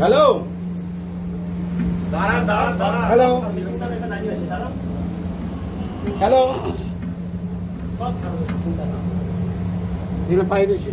hello hello hello দিচ্ছি